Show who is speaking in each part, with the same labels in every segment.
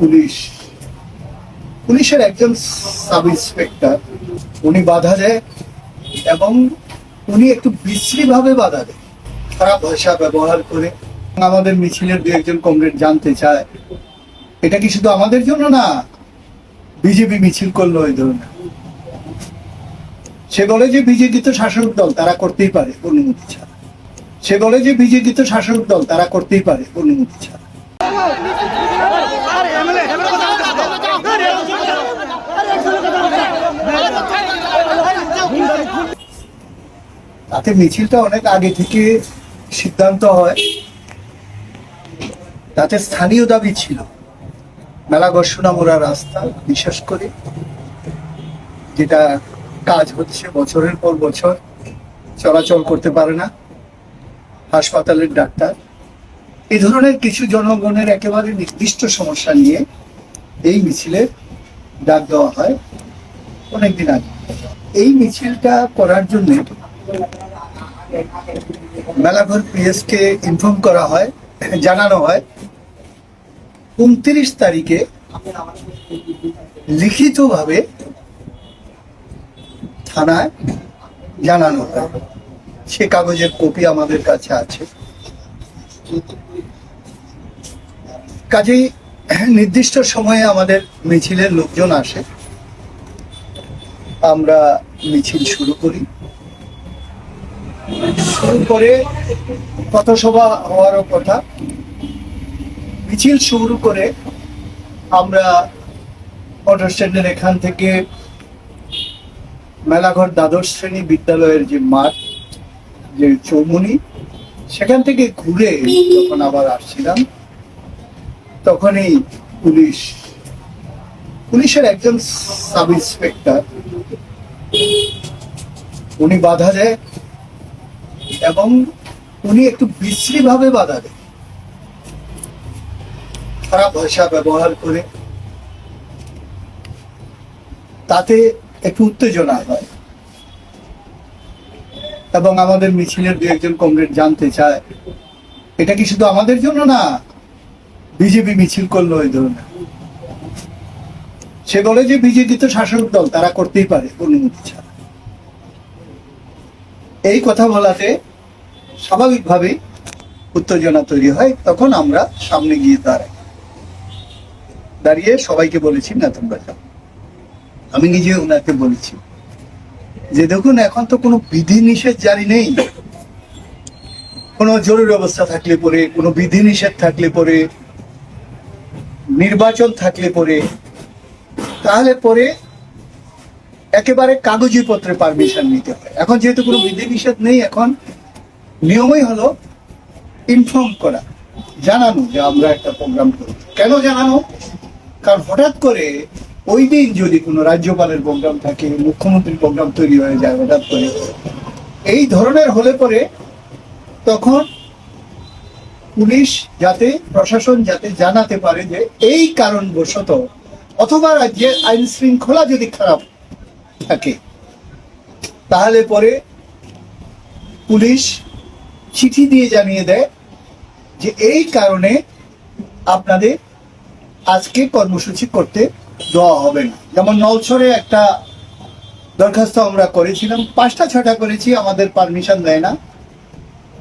Speaker 1: Police. পুলিশের একজন sub inspector, উনি বাধা দেয় এবং উনি একটু বিশ্রীভাবে বাধা দেয়। খারাপ ভাষা ব্যবহার করে আমাদের মিছিলের দু একজন কমরেড জানতে চায়। এটা কি শুধু আমাদের জন্য না, বিজেপি মিছিল করল ওই ধরনের। সে বলে যে বিজেপি তো শাসক দল, তারা করতেই পারে, অনুমতি ছাড়া। সে বলে যে বিজেপি তো শাসক দল, তারা করতেই পারে, অনুমতি ছাড়া। তাতে মিছিলটা অনেক আগে থেকে সিদ্ধান্ত হয়। তাতে স্থানীয় দাবি ছিল, মেলা মোড়া রাস্তা, বিশেষ করে যেটা কাজ হচ্ছে বছরের পর বছর, চলাচল করতে পারে না, হাসপাতালের ডাক্তার। এ ধরনের কিছু জনগণের একেবারে নির্দিষ্ট সমস্যা নিয়ে এই মিছিলের ডাক দেওয়া হয় অনেকদিন আগে। এই মিছিলটা করার জন্য মেলাঘর পিএসকে ইনফর্ম করা হয়, জানানো হয়। উনত্রিশ তারিখে লিখিতভাবে থানায় জানানো হয়। সে কাগজের কপি আমাদের কাছে আছে। কাজেই নির্দিষ্ট সময়ে আমাদের মিছিলের লোকজন আসে। আমরা মিছিল শুরু করি। শুরু করে পথসভা হওয়ারও কথা। মিছিল শুরু করে আমরা অটো স্ট্যান্ডের এখান থেকে মেলাঘর দ্বাদশ শ্রেণি বিদ্যালয়ের যে মাঠ, যে চৌমুনি সেখান থেকে ঘুরে যখন আবার আসছিলাম, তখনই পুলিশ, পুলিশের একজন সাব ইন্সপেক্টর উনি বাধা দেয়। এবং উনি একটু বিশ্রীভাবে বাধা দেয় খারাপ ভাষা ব্যবহার করে, তাতে একটু উত্তেজনা হয়। এবং আমাদের মিছিলের দু একজন কমরেড জানতে চায়, এটা কি শুধু আমাদের জন্য না, বিজেপি মিছিল করল ওই ধরনের। সে বলে যে বিজেপি তো শাসক দল, তারা করতেই পারে, অনুমতি ছাড়া। এই কথা বলাতে স্বাভাবিকভাবেই উত্তেজনা তৈরি হয়, তখন আমরা সামনে গিয়ে দাঁড়াই। দাঁড়িয়ে সবাইকে বলেছি, না, তোমরা যাও। আমি নিজে ওনাকে বলেছি, যে দেখুন, এখন তো কোনো বিধি নিষেধ জারি নেই। কোনো জরুরি অবস্থা থাকলে পরে, কোনো বিধি নিষেধ থাকলে পরে, নির্বাচন থাকলে পরে, তাহলে পরে একেবারে কাগজি পত্রে পারমিশন নিতে হয়। এখন যেহেতু কোনো বিধি নিষেধ নেই, এখন নিয়মই হলো ইনফর্ম করা। জানানো যে আমরা একটা প্রোগ্রাম করি কেন জানানো? কারণ হঠাৎ করে ওই দিন যদি কোনো রাজ্যপালের প্রোগ্রাম থাকে, মুখ্যমন্ত্রীর প্রোগ্রাম তৈরি হয়ে যায় হঠাৎ করে, এই ধরনের হলে পরে তখন পুলিশ যাতে, প্রশাসন যাতে জানাতে পারে যে এই কারণবশত অথবা রাজ্যের আইন শৃঙ্খলা যদি খারাপ থাকে, তাহলে পরে পুলিশ চিঠি দিয়ে জানিয়ে দেয় যে এই কারণে আপনাদের আজকে কর্মসূচি করতে দেওয়া হবে না। যেমন নলছরে একটা দরখাস্ত আমরা করেছিলাম, পাঁচটা ছটা করেছি, আমাদের পারমিশন দেয় না।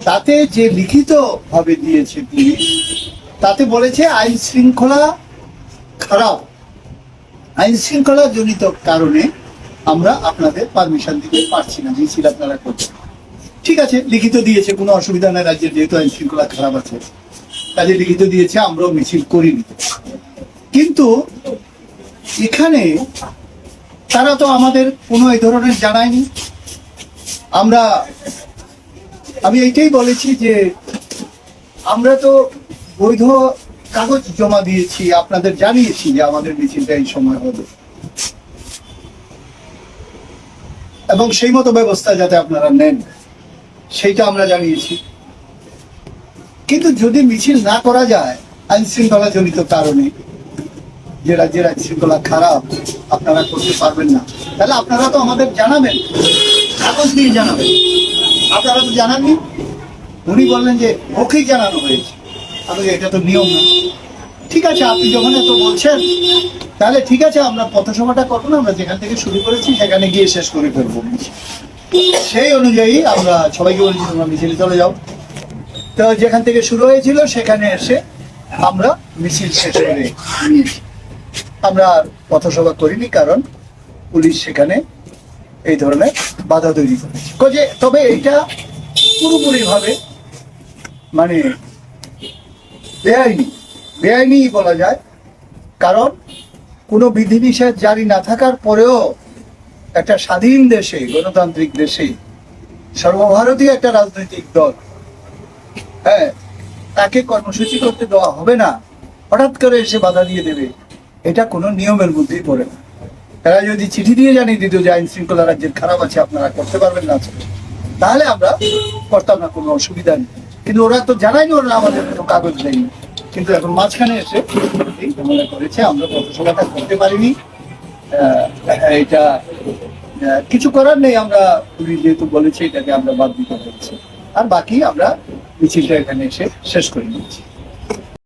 Speaker 1: তাতে যে লিখিত ভাবে দিয়েছে পুলিশ তাতে বলেছে আইন শৃঙ্খলা খারাপ। আইন শৃঙ্খলা জনিত কারণে আমরা আপনাদের পারমিশন দিতে পারছি না, মিছিল আপনারা করছেন। ঠিক আছে, লিখিত দিয়েছে, কোনো অসুবিধা নাই, রাজ্যের যেহেতু আইন শৃঙ্খলা খারাপ আছে। কাজে লিখিত দিয়েছে, আমরাও মিছিল করিনি। কিন্তু এখানে তারা তো আমাদের কোনো এই ধরনের জানায়নি। আমরা, আমি এইটাই বলেছি যে আমরা তো বৈধ কাগজ জমা দিয়েছি, আপনাদের জানিয়েছি যে আমাদের মিছিলটা এই সময় হবে। এবং সেই মতো ব্যবস্থা যাতে আপনারা নেন। সেইটা আমরা জানিয়েছি। কিন্তু যদি মিছিল না করা যায় আইন শৃঙ্খলা জনিত কারণে, যে রাজ্যের আইন শৃঙ্খলা খারাপ, আপনারা করতে পারবেন না। তাহলে আপনারা তো আমাদের জানাবেন। কাগজ দিয়ে জানাবেন। আপনারা তো জানাননি? উনি বললেন যে, ওকেই জানানো হয়েছে। আমি এটা তো নিয়ম না। ঠিক আছে, আপনি যখন এত বলছেন, তাহলে ঠিক আছে, আমরা পথসভাটা করব না, আমরা যেখান থেকে শুরু করেছি, সেখানে গিয়ে শেষ করে ফেলব। সেই অনুযায়ী আমরা সবাইকে বলেছি, তোমরা মিছিলে চলে যাও। তো যেখান থেকে শুরু হয়েছিল, সেখানে এসে আমরা মিছিল শেষ করে আমরা আর পথসভা করিনি, কারণ পুলিশ সেখানে এই ধরনের বাধা তৈরি করেছে। যে, তবে এটা পুরোপুরি ভাবে মানে বেআইনি বেআইনি বলা যায়। কারণ কোনো বিধিনিষেধ জারি না থাকার পরেও একটা স্বাধীন দেশে, গণতান্ত্রিক দেশে, সর্বভারতীয় একটা রাজনৈতিক দল। হ্যাঁ তাকে কর্মসূচি করতে দেওয়া হবে না। হঠাৎ করে এসে বাধা দিয়ে দেবে। এটা কোনো নিয়মের মধ্যেই পড়ে না। তারা যদি চিঠি দিয়ে জানিয়ে দিত যে আইন শৃঙ্খলা রাজ্যের খারাপ আছে, আপনারা করতে পারবেন না তাহলে আমরা করতাম না, কোনো অসুবিধা নেই। কিন্তু ওরা তো জানাইনি ওরা আমাদের কোনো কাগজ দেয়নি। কিন্তু এখন মাঝখানে এসে করেছে, আমরা পথসভাটা করতে পারিনি। এটা কিছু করার নেই আমরা পুলিশ যেহেতু বলেছি, এটাকে আমরা বাদ দিতে হচ্ছে আর বাকি আমরা মিছিলটা এখানে এসে শেষ করে নিচ্ছি